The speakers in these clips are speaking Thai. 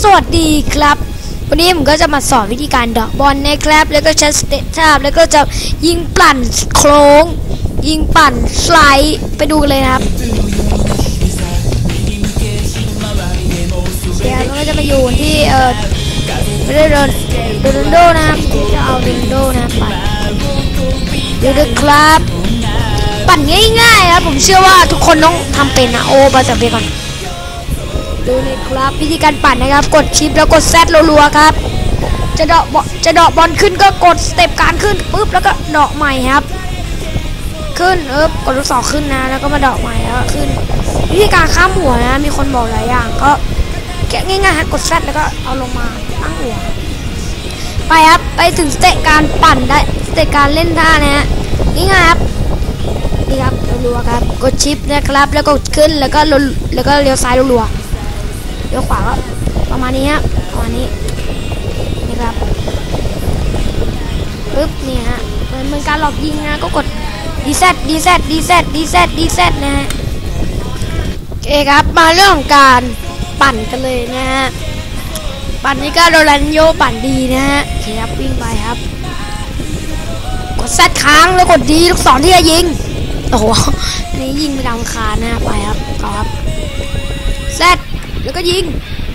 สวัสดีครับ วันนี้ผมก็จะมาสอนวิธีการเดอกบอลนะครับ แล้วก็ใช้สเตทาบแล้วก็จะยิงปั่นโค้ง ยิงปั่นสไลด์ไปดูกันเลยครับเดี๋ยวเราก็จะมาอยู่ที่เออไม่ได้โดนโดนโดนะครับจะเอาโดนโดนะปั่นดูด้วยครับ ปั่นง่ายๆครับผมเชื่อว่าทุกคนต้องทำเป็นนะโอ้มาจากเบก่อน ดูเลยครับวิธีการปั่นนะครับ กดชิปแล้วกดแซดรัวๆครับ จะเดาะบอลจะเดาะบอลขึ้นก็กดสเต็ปการขึ้นปุ๊บแล้วก็เดาะใหม่ครับ ขึ้นเออกดลูกศรขึ้นนะ แล้วก็มาเดาะใหม่แล้วขึ้น วิธีการข้ามหัวนะ มีคนบอกหลายอย่างก็แกะง่ายๆฮะกดแซดแล้วก็เอาลงมาตั้งหัว ไปครับไปถึงสเตปการปั่นได้สเตปการเล่นท่านะฮะง่ายๆครับนี่ครับรัวๆครับ กดชิปนะครับ แล้วก็ขึ้นแล้วก็ลแล้วก็เลี้ยวซ้ายรัวๆ เลี้ยวขวาก็ประมาณนี้ฮะประมาณนี้นี่ครับปึ๊บนี่ฮะเหมือนเหมือนการหลอกยิงนะก็กดดีแซดดีแซดดีแซดดีแซดดีแซดนะฮะโอเคครับมาเรื่องการปั่นกันเลยนะฮะปั่นนี่ก็โรแลนโยปั่นดีนะฮะโอเคครับวิ่งไปครับ กดแซดค้างแล้วกดดีลูกศรที่จะยิงโอ้โหนี่ยิงไปดังคานะไปครับต่อครับแซด แล้วก็ยิง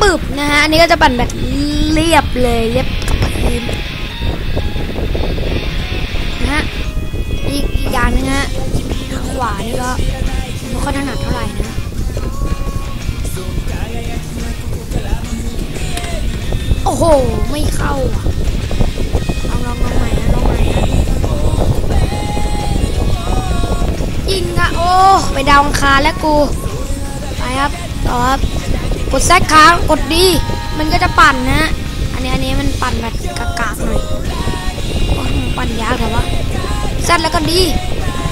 ปึบนะฮะอันนี้ก็จะปั่นแบบเรียบเลยเรียบกับพื้นนะฮะอีกอีกอย่างนึงฮะทางขวานี่ก็ไม่ค่อยถนัดเท่าไหร่นะโอ้โห ไม่เข้าอะลองลองลองใหม่นะลองใหม่นะยิงอะโอ้ ไปดาวอังคาแล้วกู ไปครับ ต่อครับ กดแซกค้างกดดี มันก็จะปั่นนะ อันนี้อันนี้มันปั่นแบบกากๆหน่อยปั่นยากแต่ว่าแซดแล้วก็ดี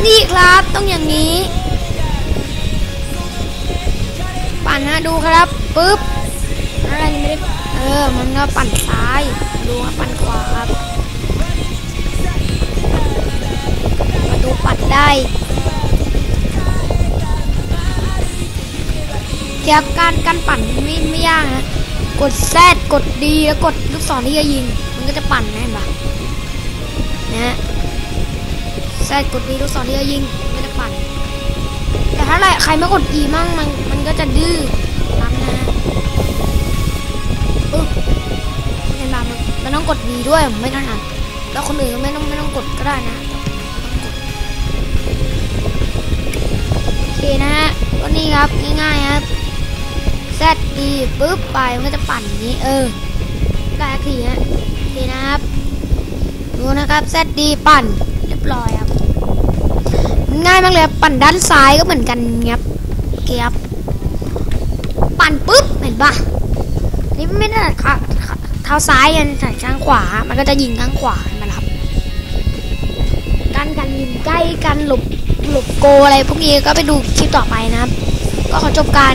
นี่ครับต้องอย่างนี้ ปั่นนะดูครับปึ๊บอะไรไม่ได้เออมันก็ปั่นซ้ายดูครับปั่นขวาครับมาดูปั่นได้ เกี่ยวกับการการปั่นไม่ไม่ยากนะกดแซดกดดีแล้วกดลูกศรที่จะยิง มันก็จะปั่นนะเห็นปะนะฮะแซดกดดีลูกศรที่จะยิงมันจะปั่น แต่ถ้าไรใครไม่กดอีมั่งมันมันก็จะดื้อตามนะฮะปึ๊บเห็นปะมันมันต้องกดดีด้วยไม่ถนัดแล้วคนอื่นก็ไม่ต้องไม่ต้องกดก็ได้นะโอเคนะฮะก็นี่ครับง่ายๆครับ แซดดีปุ๊บไปมันก็จะปั่นนี้เออได้ทีฮะโอเคนะครับ ดูนะครับแซดดีปั่นเรียบร้อยครับ ง่ายมากเลยปั่นด้านซ้ายก็เหมือนกันครับเคครับปั่นปุ๊บเห็นปะนี่ไม่ได้ขาเท้าซ้ายยันใส่ข้างขวา มันก็จะยิงข้างขวาเห็นไหมล่ะครับการกันยิงใกล้กันหลบหลบโกอะไรพวกนี้ก็ไปดูคลิปต่อไปนะครับ ก็ขอจบการ